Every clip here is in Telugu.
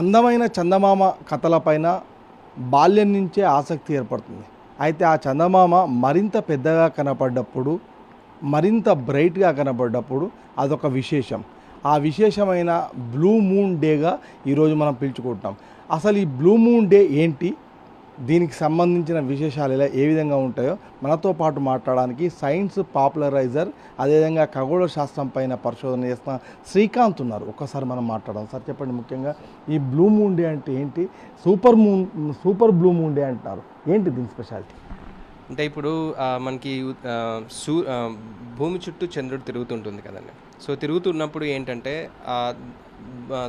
అందమైన చందమామ కథలపైన బాల్యం నుంచే ఆసక్తి ఏర్పడుతుంది. అయితే ఆ చందమామ మరింత పెద్దగా కనపడ్డప్పుడు మరింత బ్రైట్గా కనపడ్డప్పుడు అదొక విశేషం. ఆ విశేషమైన బ్లూ మూన్ డేగా ఈరోజు మనం పిలుచుకుంటాం అసలు ఈ బ్లూ మూన్ డే ఏంటి? దీనికి సంబంధించిన విశేషాలు ఇలా ఏ విధంగా ఉంటాయో మనతో పాటు మాట్లాడడానికి సైన్స్ పాపులరైజర్ అదేవిధంగా ఖగోళ శాస్త్రం పైన పరిశోధన చేస్తున్న శ్రీకాంత్ ఉన్నారు. ఒక్కసారి మనం మాట్లాడదాం. సార్ చెప్పండి ముఖ్యంగా ఈ బ్లూ మూన్ డే అంటే ఏంటి? Super moon super blue moon day అంటారు. ఏంటి దీని స్పెషాలిటీ? అంటే ఇప్పుడు మనకి సూ భూమి చుట్టూ చంద్రుడు తిరుగుతుంటుంది కదండి. సో తిరుగుతున్నప్పుడు ఏంటంటే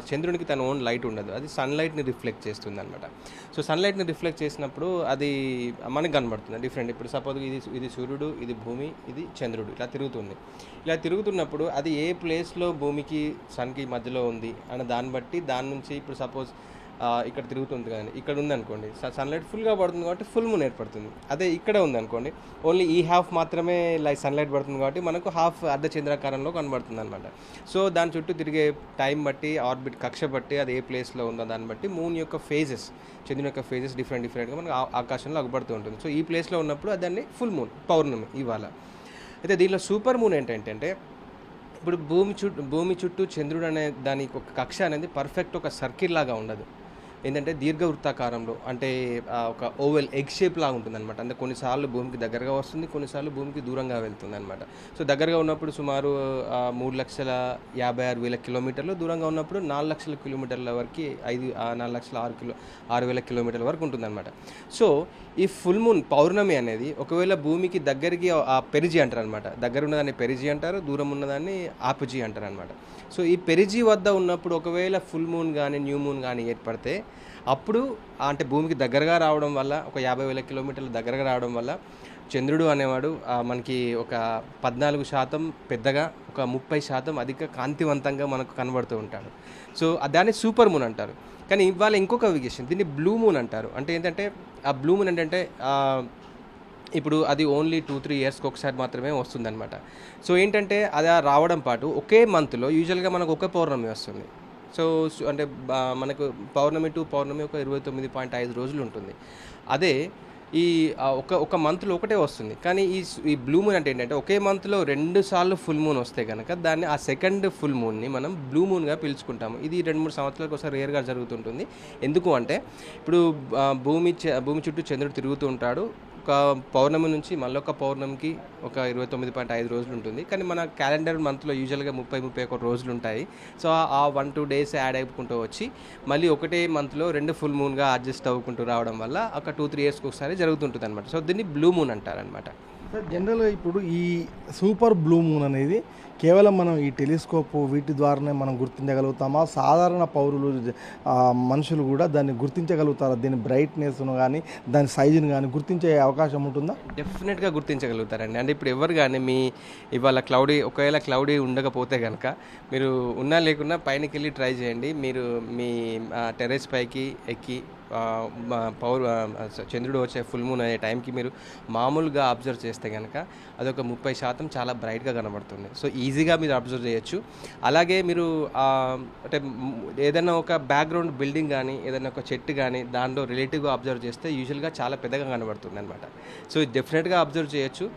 చంద్రునికి తన ఓన్ లైట్ ఉండదు. అది సన్లైట్ని రిఫ్లెక్ట్ చేస్తుంది అనమాట సో సన్లైట్ని రిఫ్లెక్ట్ చేసినప్పుడు అది మనకు కనబడుతుంది. డిఫరెంట్ ఇప్పుడు సపోజ్ ఇది ఇది సూర్యుడు ఇది భూమి ఇది చంద్రుడు. ఇలా తిరుగుతుంది. ఇలా తిరుగుతున్నప్పుడు అది ఏ ప్లేస్లో భూమికి సన్కి మధ్యలో ఉంది అన్న దాన్ని బట్టి దాని నుంచి ఇప్పుడు సపోజ్ ఇక్కడ తిరుగుతుంది కానీ ఇక్కడ ఉందనుకోండి సన్లైట్ ఫుల్గా పడుతుంది కాబట్టి ఫుల్ మూన్ ఏర్పడుతుంది. అదే ఇక్కడ ఉందనుకోండి ఓన్లీ ఈ హాఫ్ మాత్రమే లైక్ సన్లైట్ పడుతుంది కాబట్టి మనకు హాఫ్ అర్ధ చంద్రాకారంలో కనబడుతుంది అనమాట సో దాని చుట్టూ తిరిగే టైం బట్టి ఆర్బిట్ కక్ష బట్టి అది ఏ ప్లేస్లో ఉందో దాన్ని బట్టి మూన్ యొక్క ఫేజెస్ చంద్రుని యొక్క ఫేజెస్ డిఫరెంట్ డిఫరెంట్గా మనకు ఆకాశంలో అగబడుతూ ఉంటుంది. సో ఈ ప్లేస్లో ఉన్నప్పుడు దాన్ని ఫుల్ మూన్ పౌర్ణమి ఇవాళ. అయితే దీనిలో సూపర్ మూన్ ఏంటంటే ఇప్పుడు భూమి చుట్టూ భూమి చుట్టూ చంద్రుడు అనే దానికి ఒక కక్ష అనేది పర్ఫెక్ట్ ఒక సర్కిల్ లాగా ఉండదు. ఏంటంటే దీర్ఘవృత్తాకారంలో అంటే ఒక ఓవెల్ ఎగ్ షేప్ లాగా ఉంటుంది అనమాట అంటే కొన్నిసార్లు భూమికి దగ్గరగా వస్తుంది కొన్నిసార్లు భూమికి దూరంగా వెళ్తుంది అనమాట సో దగ్గరగా ఉన్నప్పుడు సుమారు మూడు లక్షల యాభై ఆరు వేల కిలోమీటర్లు దూరంగా ఉన్నప్పుడు నాలుగు లక్షల కిలోమీటర్ల వరకు ఐదు నాలుగు లక్షల ఆరు కిలో ఆరు వేల కిలోమీటర్ల వరకు ఉంటుంది అనమాట సో ఈ ఫుల్ మూన్ పౌర్ణమి అనేది ఒకవేళ భూమికి దగ్గరికి ఆ పెరిజి అంటారు అనమాట దగ్గర ఉన్నదాన్ని పెరిజి అంటారు దూరం ఉన్నదాన్ని ఆపుజీ అంటారు అనమాట సో ఈ పెరిజి వద్ద ఉన్నప్పుడు ఒకవేళ ఫుల్ మూన్ కానీ న్యూ మూన్ కానీ ఏర్పడితే అప్పుడు అంటే భూమికి దగ్గరగా రావడం వల్ల ఒక యాభై వేల కిలోమీటర్ల దగ్గరగా రావడం వల్ల చంద్రుడు అనేవాడు మనకి ఒక పద్నాలుగు శాతం పెద్దగా ఒక ముప్పై శాతం అధిక కాంతివంతంగా మనకు కనబడుతూ ఉంటాడు. సో దాన్ని సూపర్ మూన్ అంటారు. కానీ ఇవాళ ఇంకొక విషయం దీన్ని బ్లూ మూన్ అంటారు. అంటే ఏంటంటే ఆ బ్లూ మూన్ ఏంటంటే ఇప్పుడు అది ఓన్లీ టూ త్రీ ఇయర్స్కి ఒకసారి మాత్రమే వస్తుందన్నమాట. సో ఏంటంటే అది రావడం పాటు ఒకే మంత్లో యూజువల్గా మనకు ఒక పౌర్ణమి వస్తుంది. సో అంటే మనకు పౌర్ణమి టు పౌర్ణమి ఒక ఇరవై తొమ్మిది పాయింట్ ఐదు రోజులు ఉంటుంది. అదే ఈ ఒక ఒక మంత్లో ఒకటే వస్తుంది. కానీ ఈ ఈ బ్లూ మూన్ అంటే ఏంటంటే ఒకే మంత్లో రెండు సార్లు ఫుల్ మూన్ వస్తే కనుక దాన్ని ఆ సెకండ్ ఫుల్ మూన్ని మనం బ్లూ మూన్గా పిలుచుకుంటాము. ఇది రెండు మూడు సంవత్సరాలకు ఒకసారి రేర్గా జరుగుతుంటుంది. ఎందుకు అంటే ఇప్పుడు భూమి చ- భూమి చుట్టూ చంద్రుడు తిరుగుతూ ఉంటాడు. ఒక పౌర్ణమి నుంచి మళ్ళీ ఒక పౌర్ణమికి ఒక ఇరవై తొమ్మిది పాయింట్ ఐదు రోజులు ఉంటుంది కానీ మన క్యాలెండర్ మంత్లో యూజువల్గా ముప్పై ముప్పై ఒకటి రోజులు ఉంటాయి సో ఆ వన్ టూ డేస్ యాడ్ అయిపోకుంటూ వచ్చి మళ్ళీ ఒకటే మంత్లో రెండు ఫుల్ మూన్గా అడ్జస్ట్ అవ్వుకుంటూ రావడం వల్ల ఒక టూ త్రీ ఇయర్స్కి ఒకసారి జరుగుతుంటుంది అనమాట సో దీన్ని బ్లూ మూన్ అంటారనమాట సార్ జనరల్గా ఇప్పుడు ఈ సూపర్ బ్లూ మూన్ అనేది కేవలం మనం ఈ టెలిస్కోప్ వీటి ద్వారానే మనం గుర్తించగలుగుతామా? సాధారణ పౌరులు మనుషులు కూడా దాన్ని గుర్తించగలుగుతారా? దీని బ్రైట్నెస్ను కానీ దాని సైజును కానీ గుర్తించే అవకాశం ఉంటుందా? డెఫినెట్గా గుర్తించగలుగుతారండి. అంటే ఇప్పుడు ఎవరు కానీ మీ ఇవాళ క్లౌడీ ఒకవేళ క్లౌడీ ఉండకపోతే కనుక మీరు ఉన్నా లేకున్నా పైనకి వెళ్ళి ట్రై చేయండి. మీరు మీ టెరెస్ పైకి ఎక్కి పౌర్ చంద్రుడు వచ్చే ఫుల్ మూన్ అనే టైంకి మీరు మామూలుగా అబ్జర్వ్ చేస్తే కనుక అదొక ముప్పై శాతం చాలా బ్రైట్గా కనబడుతుంది. సో ఈజీగా మీరు అబ్జర్వ్ చేయొచ్చు. అలాగే మీరు అంటే ఏదైనా ఒక బ్యాక్గ్రౌండ్ బిల్డింగ్ కానీ ఏదైనా ఒక చెట్టు కానీ దాంట్లో రిలేటివ్గా అబ్జర్వ్ చేస్తే యూజువల్గా చాలా పెద్దగా కనబడుతుంది అనమాట సో ఇది డెఫినెట్గా అబ్జర్వ్ చేయొచ్చు.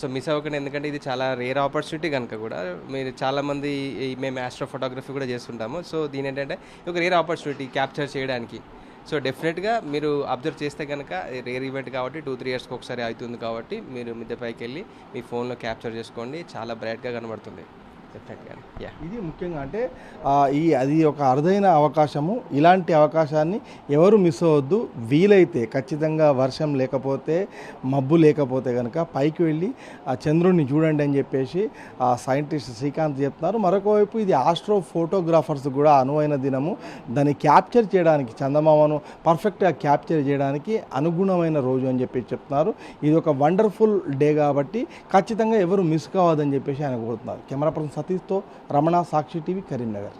సో మిస్ అవ్వకండి. ఎందుకంటే ఇది చాలా రేర్ ఆపర్చునిటీ కనుక కూడా. మీరు చాలామంది మేము ఆస్ట్రో ఫోటోగ్రఫీ కూడా చేస్తుంటాము. సో దీని ఏంటంటే ఒక రేర్ ఆపర్చునిటీ క్యాప్చర్ చేయడానికి. సో డెఫినెట్గా మీరు అబ్జర్వ్ చేస్తే కనుక రేర్ ఈవెంట్ కాబట్టి టూ త్రీ ఇయర్స్కి ఒకసారి అవుతుంది కాబట్టి మీరు మిద్దె పైకి వెళ్ళి మీ ఫోన్లో క్యాప్చర్ చేసుకోండి. చాలా బ్రైట్గా కనబడుతుంది. డెఫినెట్గా యా ఇది ముఖ్యంగా అంటే ఈ అది ఒక అరుదైన అవకాశము. ఇలాంటి అవకాశాన్ని ఎవరు మిస్ అవ్వద్దు. వీలైతే ఖచ్చితంగా వర్షం లేకపోతే మబ్బు లేకపోతే కనుక పైకి వెళ్ళి ఆ చంద్రుడిని చూడండి అని చెప్పేసి ఆ సైంటిస్ట్ శ్రీకాంత్ చెప్తున్నారు. మరొక వైపు ఇది ఆస్ట్రో ఫోటోగ్రాఫర్స్ కూడా అనువైన దినము. దాన్ని క్యాప్చర్ చేయడానికి చందమామను పర్ఫెక్ట్గా క్యాప్చర్ చేయడానికి అనుగుణమైన రోజు అని చెప్పి చెప్తున్నారు. ఇది ఒక వండర్ఫుల్ డే కాబట్టి ఖచ్చితంగా ఎవరు మిస్ కావద్దని చెప్పేసి ఆయన కోరుతున్నారు. కెమెరా పర్సన్ సతీష్తో రమణ సాక్షి టీవీ కరీంనగర్.